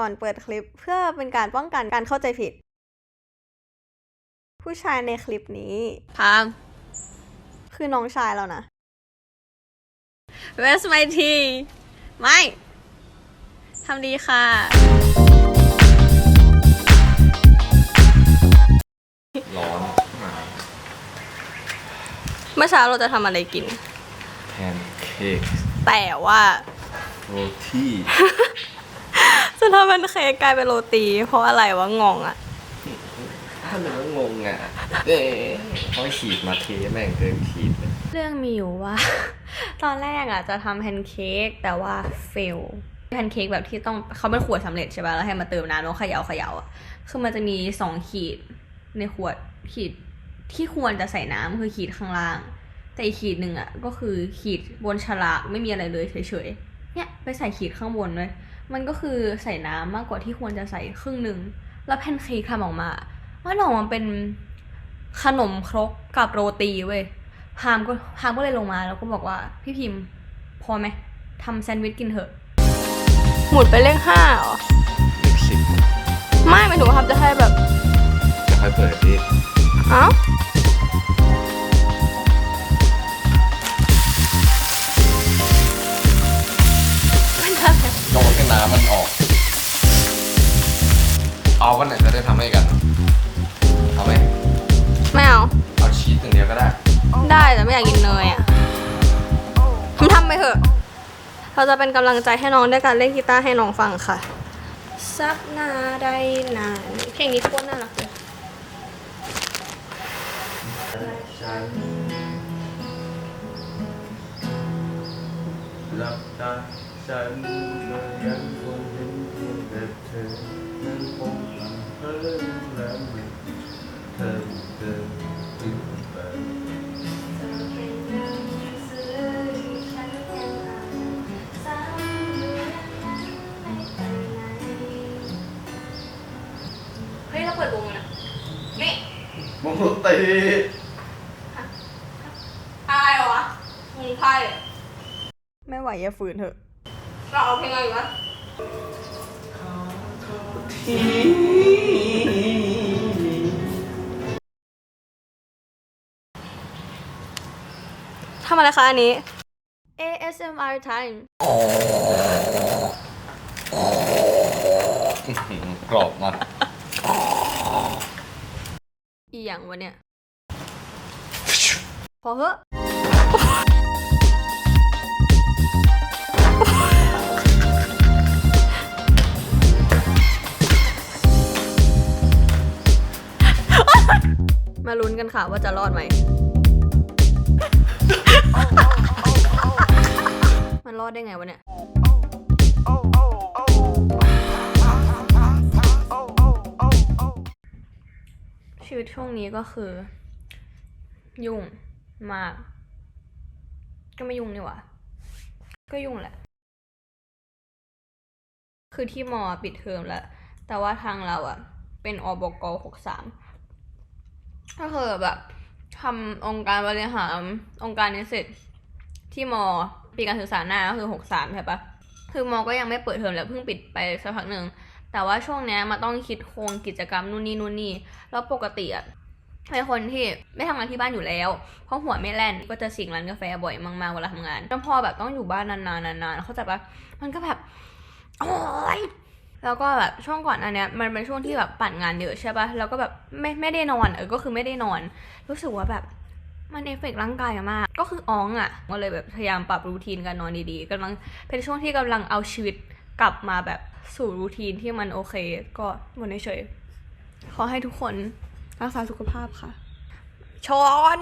ก่อนเปิดคลิปเพื่อเป็นการป้องกันการเข้าใจผิด ผู้ชายในคลิปนี้พามคือน้องชายเรานะ Where's my tea ไม่ทำดีค่ะ ร้อนมากเมื่อเช้าเราจะทำอะไรกิน แพนเค้กแต่ว่าโรตี้ จะทำเป็นเค้กกลายเป็นโรตี เพราะอะไรวะงงอะถ้าหนูก็งงอะเอ๊ะเขาขีดมาเทแม่งเกินขีดเลยเรื่องมีอยู่ว่า ตอนแรกอะจะทำแพนเค้กแต่ว่าเฟลแพนเค้กแบบที่ต้องเขาเป็นขวดสำเร็จใช่ป่ะแล้วให้มาเติมน้ำแล้วเขย่าเขย่าอะคือมันจะมีสองขีดในขวดขีดที่ควรจะใส่น้ำคือขีดข้างล่าง แต่อีกขีดหนึ่งอะก็คือขีดบนฉลากไม่มีอะไรเลยเฉยๆเนี่ยไปใส่ขีดข้างบนเลย มันก็คือใส่น้ำมากกว่าที่ควรจะใส่ครึ่งหนึ่ง แล้วแพนเค้กทำออกมามันออกมาเป็นขนมครกกับโรตีเว้ย พามก็พามก็เลยลงมาแล้วก็บอกว่าพี่พิมพ์พอไหมทำแซนด์วิชกินเถอะ หมุดไปเลขห้าอ๋อ มันออก เอาวันไหนจะได้ทำให้กันทำไหมไม่เอา เอาชีสอย่างเดียวก็ได้ ได้แต่ไม่อยากกินเนยอะทำทำไปเถอะ เราจะเป็นกำลังใจให้น้องด้วยการเล่นกีตาร์ให้น้องฟังค่ะสักนาได้นานเพลงนี้โคตรน่ารักเลยฉันหลับตาฉันก็ยัง ปิดวงเลยนะนี่วงดนตรีอะไรวะวงไพ่ไม่ไหวอย่าฝืนเถอะ เราเอาเพลงอะไรอยู่วะทำอะไรคะอันนี้ ASMR time กรอบมาก อีหยังวะเนี่ย พอเหอะมาลุ้นกันค่ะว่าจะรอดไหม มันรอดได้ไงวะเนี่ย ชีวิตช่วงนี้ก็คือ ยุ่งมาก ก็ไม่ยุ่งนี่หว่า ก็ยุ่งแหละ คือที่มอปิดเทอมแล้ว แต่ว่าทางเราอะเป็นอบกหกสามก็คือแบบทำองค์การบริหารองค์การนี้เสร็จที่มอปีการศึกษาหน้าก็คือหกสามใช่ปะคือมอก็ยังไม่เปิดเทอมแล้วเพิ่งปิดไปสักพักหนึ่ง แต่ว่าช่วงเนี้ยมันต้องคิดโครงกิจกรรมนู่นนี่นู่นนี่ แล้วปกติอะเป็นคนที่ไม่ทำงานที่บ้านอยู่แล้ว เพราะหัวไม่แล่นก็จะสิงร้านกาแฟบ่อยมากๆเวลาทำงานแล้วพอแบบต้องอยู่บ้านนานๆนานๆเข้าใจปะมันก็แบบโอ๊ยแล้วก็แบบช่วงก่อนอันเนี้ยมันเป็นช่วงที่แบบปั่นงานเยอะใช่ปะแล้วก็แบบไม่ไม่ได้นอนเออก็คือไม่ได้นอน รู้สึกว่าแบบมันเอฟเฟกต์ร่างกายมาก ก็คืออ้องอะ่ะก็เลยแบบพยายามปรับรูทีนการนอนดีๆกำลังเป็นช่วงที่กำลังเอาชีวิต กลับมาแบบสู่รูทีนที่มันโอเค ก็หมดเฉยขอให้ทุกคนรักษาสุขภาพค่ะ ชอน